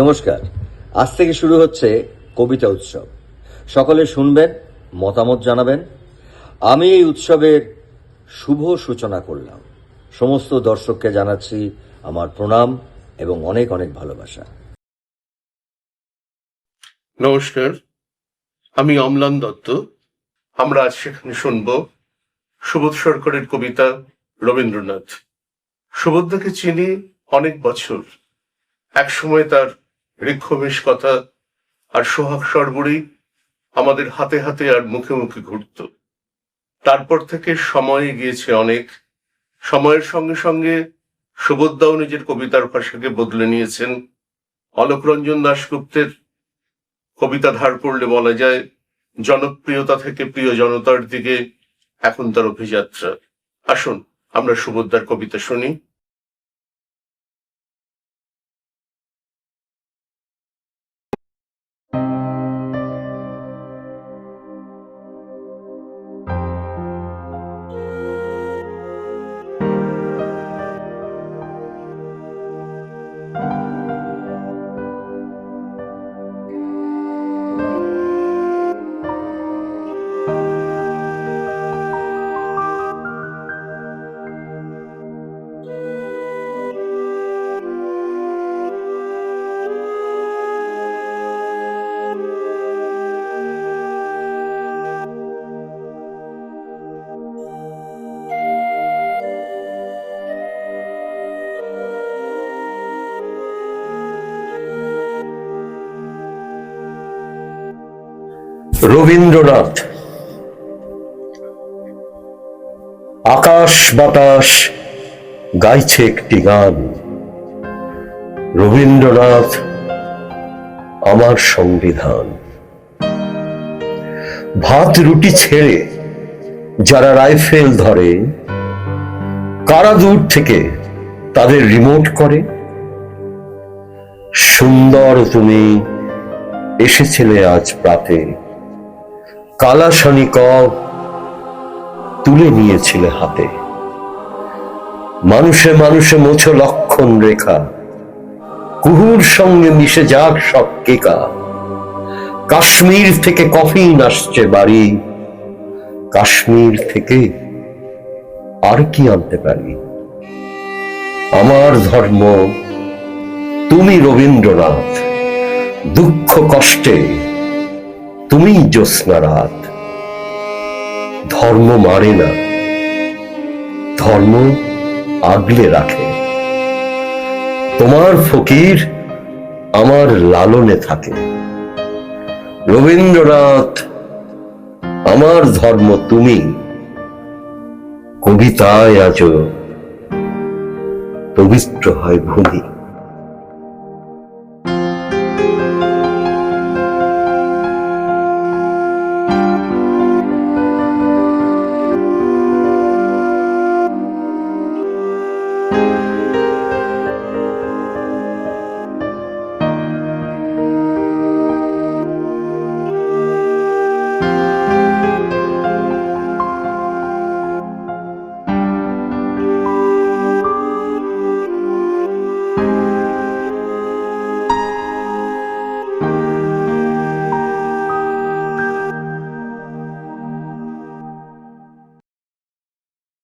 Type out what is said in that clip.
নমস্কার। আজ থেকে শুরু হচ্ছে কবিতা উৎসব। সকলে শুনবেন, মতামত জানাবেন। আমি এই উৎসবের শুভ সূচনা করলাম। সমস্ত দর্শককে জানাচ্ছি আমার প্রণাম এবং অনেক অনেক ভালোবাসা। নমস্কার, আমি অম্লান দত্ত। আমরা আজ সেখানে শুনব সুবোধ সরকারের কবিতা রবীন্দ্রনাথ। সুবোধদাকে চিনি অনেক বছর। একসময় তার ঋক্ষমেশ কথা আর সোহাগ সরবরি আমাদের হাতে হাতে আর মুখে মুখে ঘুরত। তারপর থেকে সময় গিয়েছে অনেক। সময়ের সঙ্গে সঙ্গে সুবোধদাও নিজের কবিতার ভাষাকে বদলে নিয়েছেন। অলোকরঞ্জন দাশগুপ্তের কবিতা ধার করলে বলা যায়, জনপ্রিয়তা থেকে প্রিয় জনতার দিকে এখন তার অভিযাত্রা। আসুন, আমরা সুভদ্রার কবিতা শুনি। রবীন্দ্রনাথ। আকাশ বাতাস গাইছে একটি গান। রবীন্দ্রনাথ আমার সংবিধান। ভাত রুটি ছেড়ে যারা রাইফেল ধরে, কারা দূর থেকে তাদের রিমোট করে? সুন্দর তুমি এসেছিলে আজ প্রাতে। কালাশানি কপ তুলে নিয়েছিলে হাতে। মানুষে মানুষে মোছো লক্ষণ রেখা। কুহুর সঙ্গে মিশে যাক সব কেকা। কাশ্মীর থেকে কফিন আসছে বাড়ি। কাশ্মীর থেকে আর কি আনতে পারি? আমার ধর্ম, তুমি রবীন্দ্রনাথ, দুঃখ কষ্টে তুমি জ্যোৎস্না রাত। ধর্ম মারে না, ধর্ম আগলে রাখে। তোমার ফকির আমার লালনে থাকে। রবীন্দ্রনাথ, আমার ধর্ম তুমি। কবিতায় আজ পবিত্র হয় ভূমি।